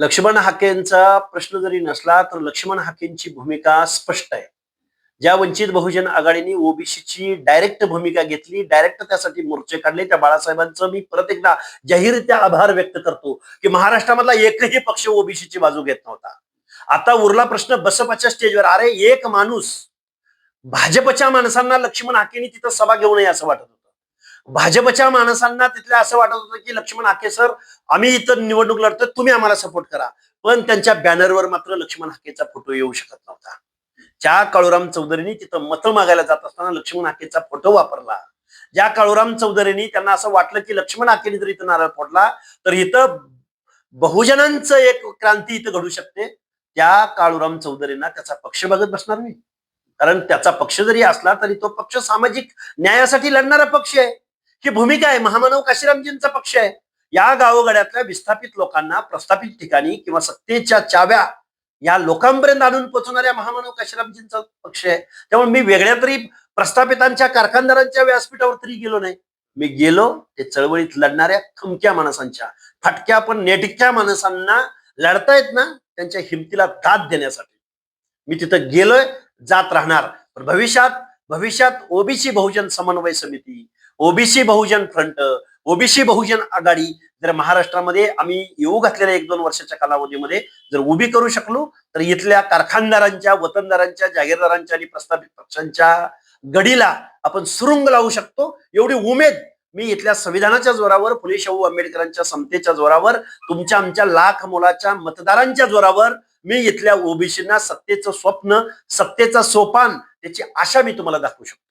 लक्ष्मण हाकेंचा प्रश्न जरी नसला तर लक्ष्मण हाकेंची भूमिका स्पष्ट आहे. ज्या वंचित बहुजन आघाडीने ओबीसीची डायरेक्ट भूमिका घेतली डायरेक्ट त्यासाठी मोर्चे काढले. त्या बाळासाहेबांचं मी परत एकदा जाहीररित्या आभार व्यक्त करतो की महाराष्ट्रामधला एकही पक्ष ओबीसीची बाजू घेत नव्हता. आता उरला प्रश्न बसपाच्या स्टेजवर अरे एक माणूस भाजपच्या माणसांना लक्ष्मण हाकेंनी तिथं सभा घेऊ नये असं वाटत होतं. भाजपच्या माणसांना तिथल्या असं वाटत होतं की लक्ष्मण हाके सर आम्ही इथं निवडणूक लढतोय तुम्ही आम्हाला सपोर्ट करा. पण त्यांच्या बॅनरवर मात्र लक्ष्मण हाकेचा फोटो येऊ शकत नव्हता. ज्या काळूराम चौधरीनी तिथं मतं मागायला जात असताना लक्ष्मण हाकेचा फोटो वापरला ज्या काळूराम चौधरीनी त्यांना असं वाटलं की लक्ष्मण हाकेने जर इथं नारळ फोडला तर इथं बहुजनांचं एक क्रांती इथं घडू शकते. त्या काळूराम चौधरींना त्याचा पक्ष बघत बसणार नाही कारण त्याचा पक्ष जरी असला तरी तो पक्ष सामाजिक न्यायासाठी लढणारा पक्ष आहे. ही भूमिका आहे. महामानव काशीरामजींचा पक्ष आहे. या गावोगाड्यातल्या विस्थापित लोकांना प्रस्थापित ठिकाणी किंवा सत्तेच्या चाव्या या लोकांपर्यंत आणून पोहोचणाऱ्या महामानव काशीरामजींचा पक्ष आहे. त्यामुळे मी वेगळ्या तरी प्रस्थापितांच्या कारखानदारांच्या व्यासपीठावर तरी गेलो नाही. मी गेलो ते चळवळीत लढणाऱ्या खमक्या माणसांच्या फटक्या पण नेटक्या माणसांना लढतायत ना त्यांच्या हिमतीला दाद देण्यासाठी. मी तिथं गेलोय जात राहणार. पण भविष्यात भविष्यात ओबीसी बहुजन समन्वय समिती ओबीसी बहुजन फ्रंट ओबीसी बहुजन आघाडी जर महाराष्ट्रामध्ये आम्ही येऊ घातलेल्या एक दोन वर्षाच्या कालावधीमध्ये जर उभी करू शकलो तर इथल्या कारखानदारांच्या वतनदारांच्या जागीरदारांच्या आणि प्रस्थापित पक्षांच्या गडीला आपण सुरुंग लावू शकतो. एवढी उमेद मी इथल्या संविधानाच्या जोरावर फुले शाहू आंबेडकरांच्या समतेच्या जोरावर तुमच्या आमच्या लाख मोलाच्या मतदारांच्या जोरावर मी इथल्या ओबीसींना सत्तेचं स्वप्न सत्तेचं सोपान त्याची आशा मी तुम्हाला दाखवू शकतो.